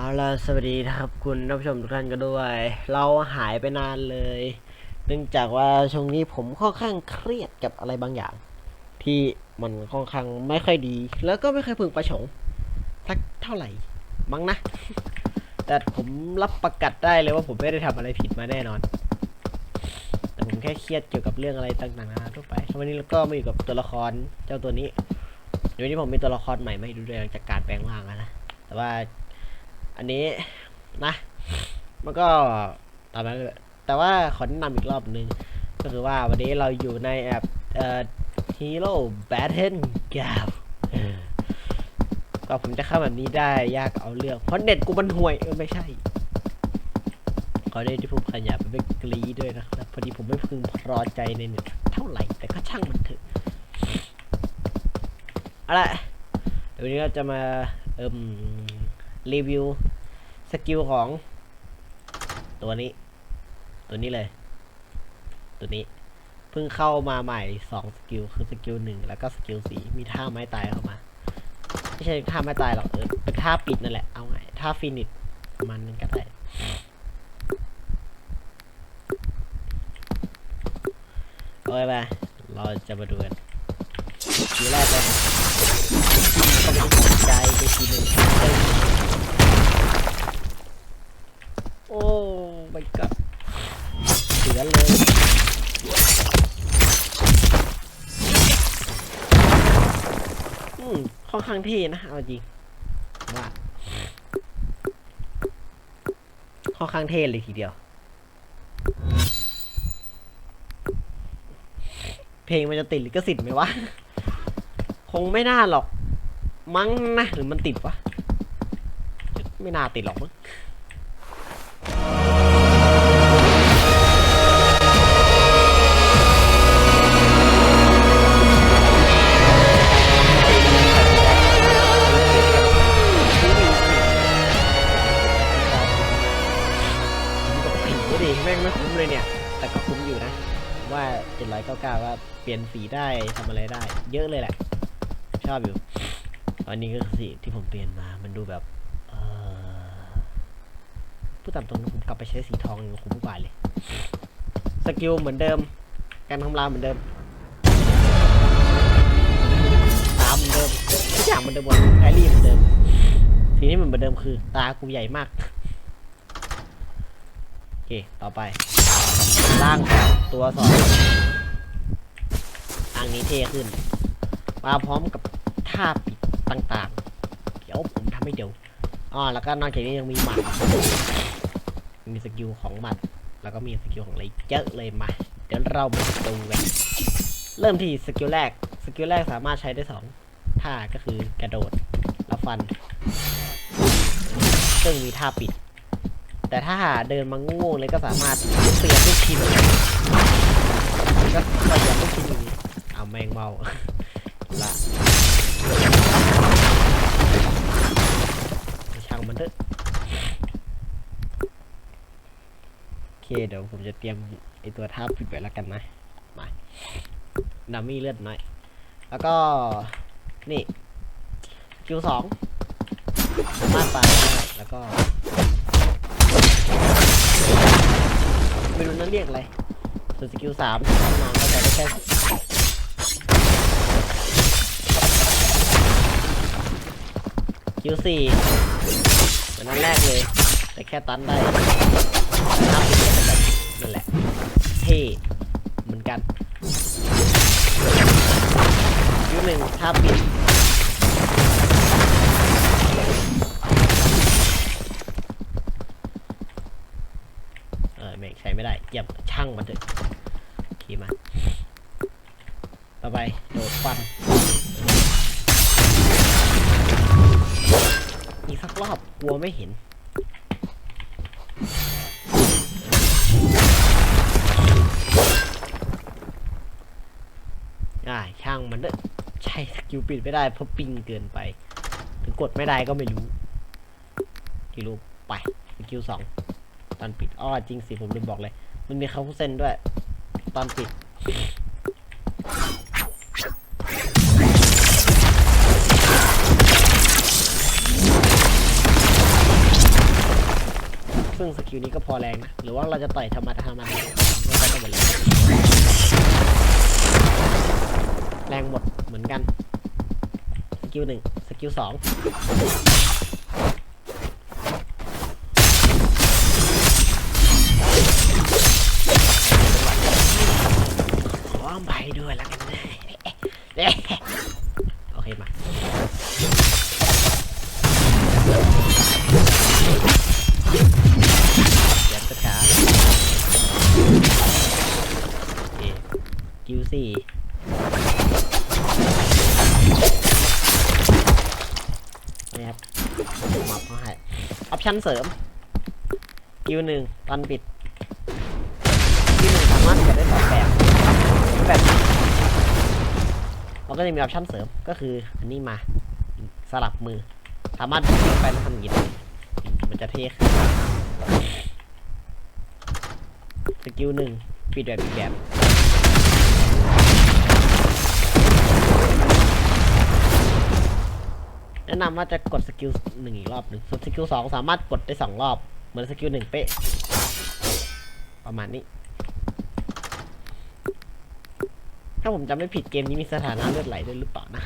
เอาล่ะสวัสดีนะครับคุณผู้ชมทุกท่านก็ด้วย เราหายไปนานเลย เนื่องจากว่าช่วงนี้ผมค่อนข้างเครียดกับอะไรบางอย่าง ที่มันค่อนข้างไม่ค่อยดี แล้วก็ไม่เคยพึงประสงค์สักเท่าไหร่มั้งนะ แต่ผมรับประกัดได้เลยว่าผมไม่ได้ทำอะไรผิดมาแน่นอน แต่ผมแค่เครียดเกี่ยวกับเรื่องอะไรต่างๆนานาทั่วไปวันนี้เราก็มาอยู่กับตัวละครเจ้าตัวนี้เดี๋ยววันนี้ผมมีตัวละครใหม่มาให้ดูด้วยหลังจากการแปลงร่างแล้วนะแต่ว่า อันนี้นะ มันก็ตามนั้นเลยแต่ว่าขอแนะนำอีกรอบหนึ่งก็คือว่าวันนี้เราอยู่ในแอปเอ่อ Hero Battle g a m ก็ผมจะเข้าแบบนี้ได้ยากเอาเรื่อง เพราะเน็ตกูมันห่วย เออ ไม่ใช่ ขอได้ที่ผมขยับไปเป็นกรีด้วยนะครับ พอดีผมไม่พึงพอใจในเน็ตเท่าไหร่ แต่ก็ช่างมันเถอะเอาละเดี๋ยววันนี้เราจะมาเอิ่มรีวิว สกิลของ ตัวนี้ ตัวนี้เลย ตัวนี้เพิ่งเข้ามาใหม่สองสกิลคือสกิลหนึ่งแล้วก็สกิลสี่มีท่าไม้ตายเข้ามา ไม่ใช่ท่าไม้ตายหรอกเออเป็นท่าปิดนั่นแหละเอาไงท่าฟินิชประมาณนึงก็ได้โอเคไปเราจะมาดูกันทีแรกเลยก็ไม่ได้สนใจไปทีหนึ่ง โอ้ my god เสือเลยอืมค่อนข้างเท่นะเอาจริงว่าค่อนข้างเท่เลยทีเดียว เพลงมันจะติดลิขสิทธิ์ไหมวะ คงไม่น่าหรอก มั้งนะ หรือมันติดวะ ไม่น่าติดหรอกมั้ง ม่งไม่คุ้มเลยเนี่ย แต่ก็คุ้มอยู่นะ ว่า 799 ว่าเปลี่ยนสีได้ทำอะไรได้ เยอะเลยแหละ ชอบอยู่ ตอนนี้ก็สีที่ผมเปลี่ยนมา มันดูแบบเออพูดตามตรงผมกลับไปใช้สีทองยังคุ้มกว่าเลย สกิลเหมือนเดิม การทำลายเหมือนเดิมตามเหมือนเดิมทุกอย่างเหมือนเดิมหมดแพรรี่เหมือนเดิมทีนี้มันเหมือนเดิมคือ ตากูใหญ่มาก เคต่อไป ล่างตัวสองอันนี้เท่ขึ้น มาพร้อมกับท่าปิดต่างๆ เดี๋ยวผมทำให้เดี๋ยวอ๋อแล้วก็นอกจากนี้ยังมีหมัด มีสกิลของหมัด แล้วก็มีสกิลของอะไรเยอะเลยมา เดี๋ยวเรามาดูกัน เริ่มที่สกิลแรก สกิลแรกสามารถใช้ได้สองท่าก็คือกระโดดแล้วฟัน ซึ่งมีท่าปิด แต่ถ้าหาเดินมาง่ๆเลยก็สามารถเปลี่ยนลูกชิ้นก็เปลี่ยนลูกชิ้นอย่างนี้เอาแมงเมาละช่างมันเถอะโอเคเดี๋ยวผมจะเตรียมไอตัวท่าปิดไว้แล้วกันนะมาดัมมี่เลือดน้อย แล้วก็ นี่คิวสองมาตายได้แล้วก็ ไม่รู้นั่นเรียกอะไรส่วนสกิลสามนานก็จะได้แค่คิวสี่เหมือนนั่นแรกเลย แต่แค่ตันได้นับเป็นแบบนั่นแหละเท่เหมือนกันคิวหนึ่งท่าปิด เออเมก ใช้ไม่ได้เยี่ยมช่างมันเถอะขี่มา ต่อไปโดดฟันอีกสักรอบกลัวไม่เห็นอ่าช่างมันเถอะใช้สกิลปิดไม่ได้เพราะปิงเกินไป ถึงกดไม่ได้ก็ไม่รู้กี่รูปไปสกิลสอง ตอนปิดอ้อจริงสิผมลืมบอกเลย มันมีเขาเส้นด้วย ตอนปิดซึ่งสกิลนี้ก็พอแรงนะ หรือว่าเราจะต่อยธรรมดาธรรมดาไม่ได้หมดเลยแรงหมดเหมือนกัน สกิลหนึ่งสกิลสอง ออปชั่นเสริมคิวหนึ่งตอนปิดคิวหนึ่งสามารถจะได้สองแบบแบบมันก็จะมีออปชั่นเสริมก็คืออันนี้มาสลับมือ สามารถพลิกไปแล้วทำอย่างนี้มันจะเท่ขึ้นสกิลหนึ่งปิดแบบปิดแบบ แนะนำว่าจะกดสกิลหนึ่งอีกรอบหนึ่งส่วนสกิลสองสามารถกดได้สองรอบ เหมือนสกิลหนึ่งเป๊ะ ประมาณนี้ ถ้าผมจำไม่ผิดเกมนี้มีสถานะเลือดไหลด้วยหรือเปล่านะ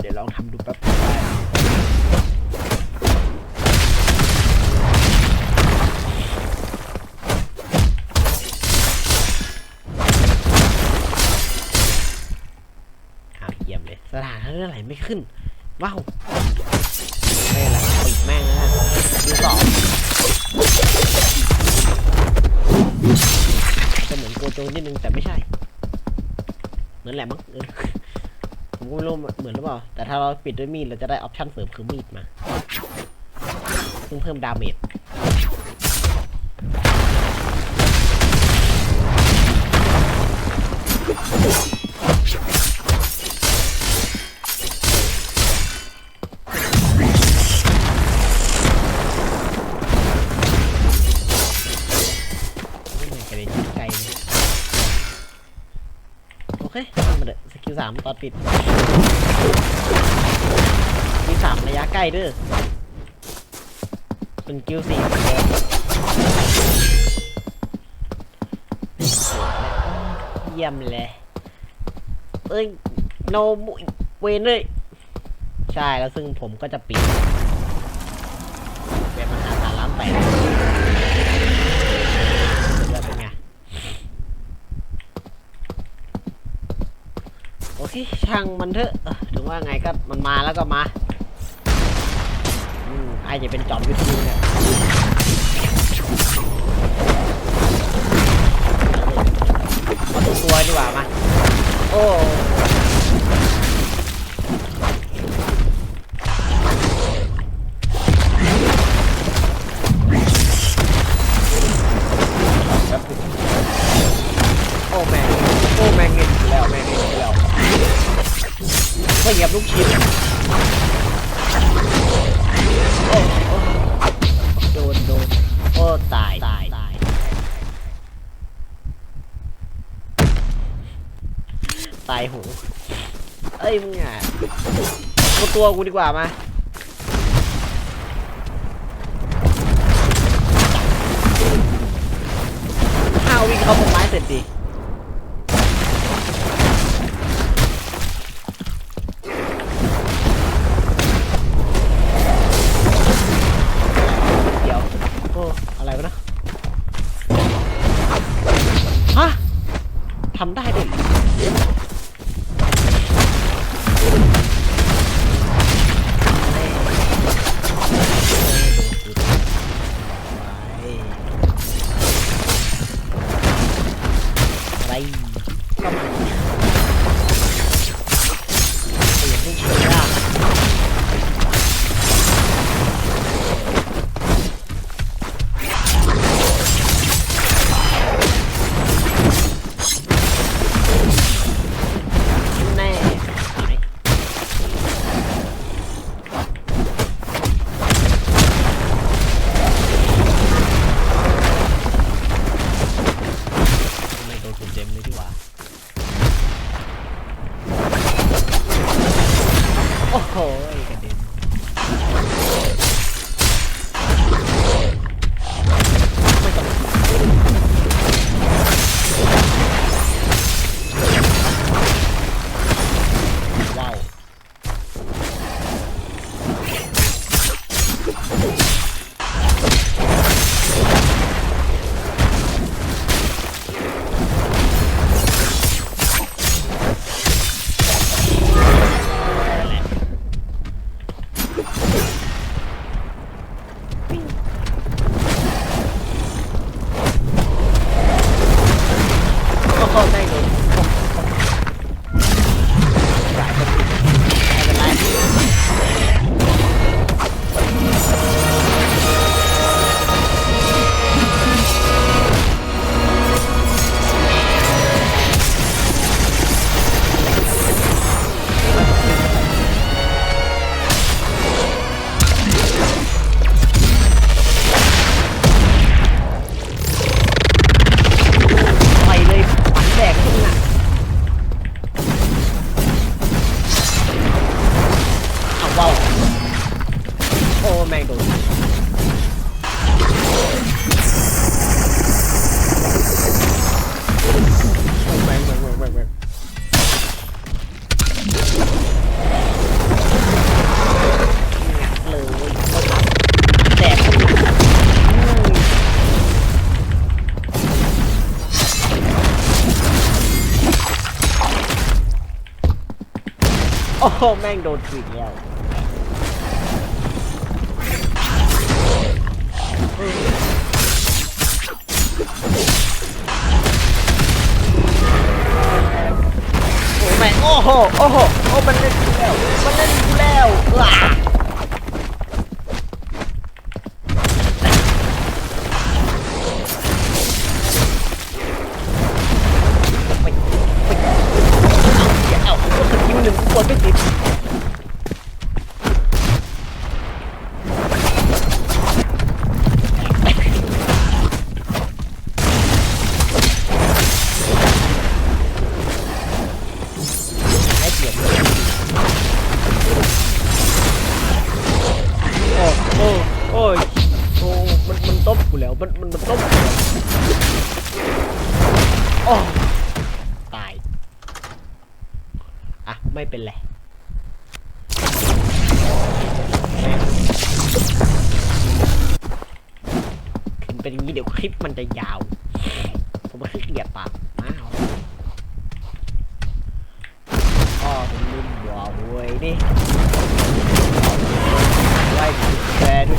เดี๋ยวลองทำดูแป๊บอ้ ไหลไม่ขึ้น ว้าวไม่ละปิดแม่งนะดูสอจะเหมือนโกโจนิดนึงแต่ไม่ใช่ เหมือนแหละมั้งผมก็ไม่รู้เหมือนหรือเปล่า แต่ถ้าเราปิดด้วยมีดเราจะได้ออปชั่นเสริมคือมีดมา ซึ่งเพิ่มดาเมจามตอนปิดสกิลสามระยะใกล้ด้อเป็นกิลสี่เยี่ยมเลยเอ้ยโนมุเวนเลยใช่แล้วซึ่งผมก็จะปิดเป็นมหาสารล้านแปด แล้วเป็นไง อเคช่างมันเถอะถึงว่าไงก็มันมาแล้วก็มาอืมไอจะเป็นจอมยุทธยูเนี่ยมาตัวตัวดีกว่ามาโอ้ ตัวตัวกูดีกว่ามา โอ้แม่งโดนถีบแล้วโอ้แม่งโอ้โหโอ้โหโอ้มันเล่นกูแล้วมันเล่นกูแล้วว้า หนึ่งกูกดไม่ติด เป็นอย่างนี้เดี๋ยวคลิปมันจะยาว ผมขี้เกียจปากมาเอาอ๋อผมลืมบอกเว้ยนี่ไล่แกด้วย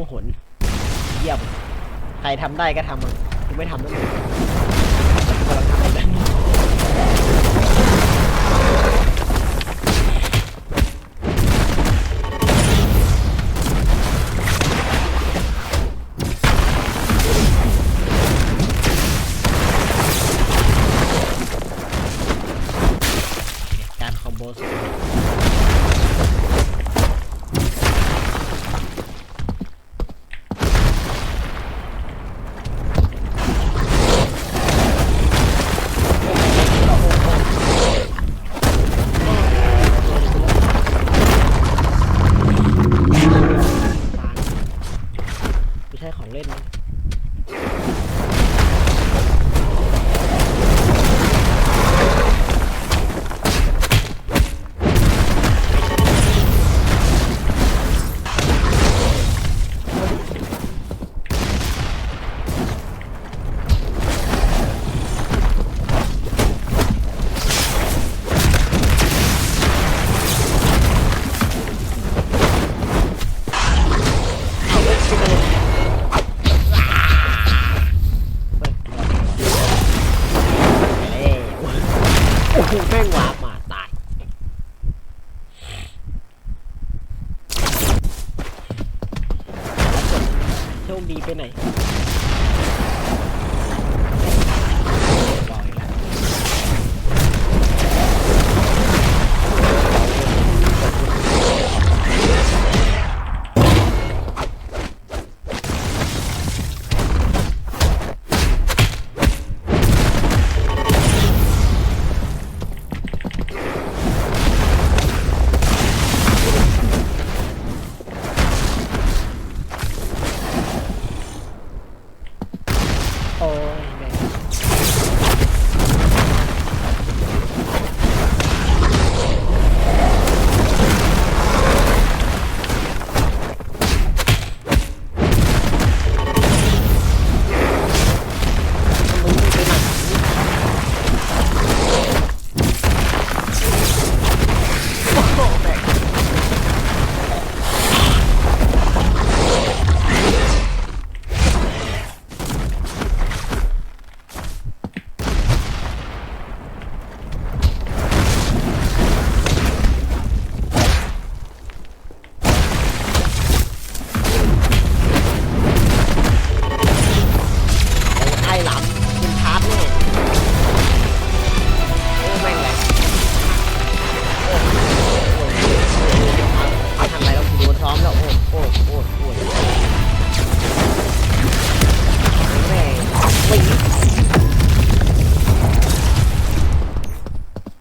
ล่องหนเยี่ยม ใครทำได้ก็ทำมันกูไม่ทำแล้ว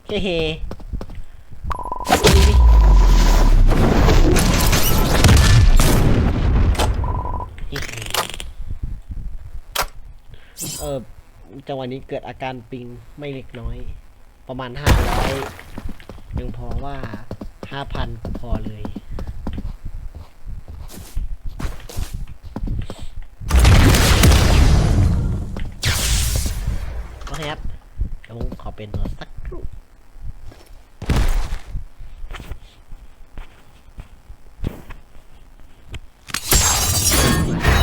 เฮ้เฮ้เออจังหวะนี้เกิดอาการปิงไม่เล็กน้อย ประมาณห้าร้อยยังพอว่าห้าพันกูพอเลย โอเคครับ เดี๋ยวผมขอเป็นตัวสักครู่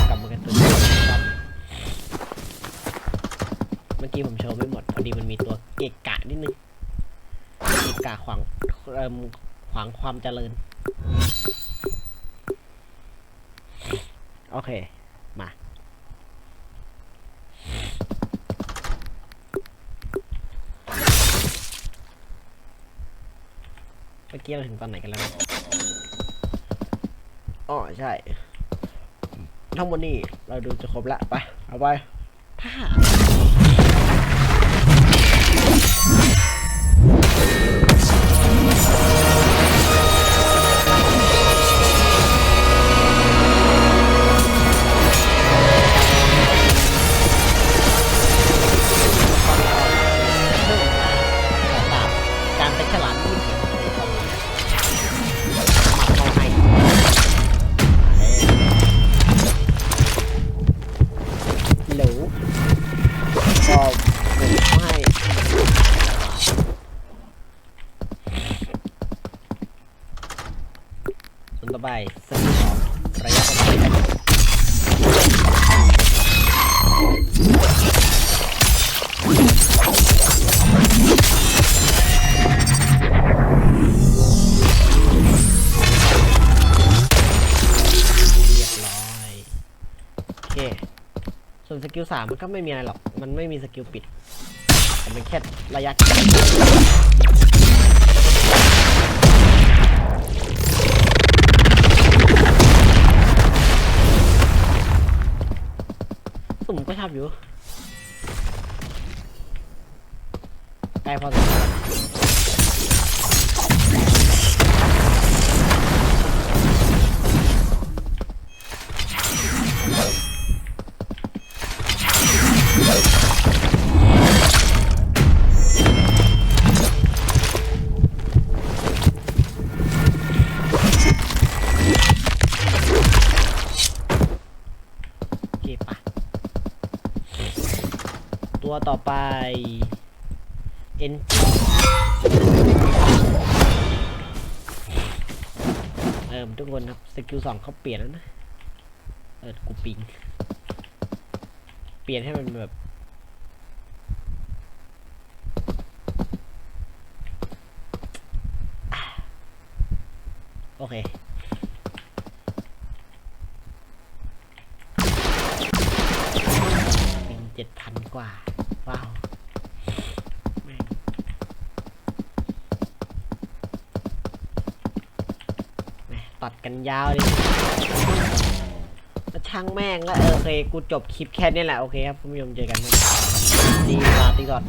กลับมากันตัวนี้ครับเมื่อ กี้ผมโชว์ไม่หมด พอดีมันมีตัวเกะกะนิดนึงเกะกะขวางเอ่มขวางความเจริญ โอเค มา เมื่อกี้เราถึงตอนไหนกันแล้วอ๋อใช่ ทั้งหมดนี้เราดูจะครบละ ไป เอาไปถ้า Thank you. กิลสามมันก็ไม่มีอะไรหรอก มันไม่มีสกิลปิดแต่เป็นแค่ระยะสุ่มก็ชอบอยู่ใกล้พอสมควร คนครับสกิลสองเขาเปลี่ยนแล้วนะ เออ กูปิง เปลี่ยนให้มันแบบโอเคปิงเจ็ดพันกว่า ว้าว แม่ง ปัดกันยาวเลยแล้วช่างแม่งแล้วเออโอเคกูจบคลิปแค่นี้แหละโอเคครับคุณผู้ชมเจอกันนะดีลาตีก่อน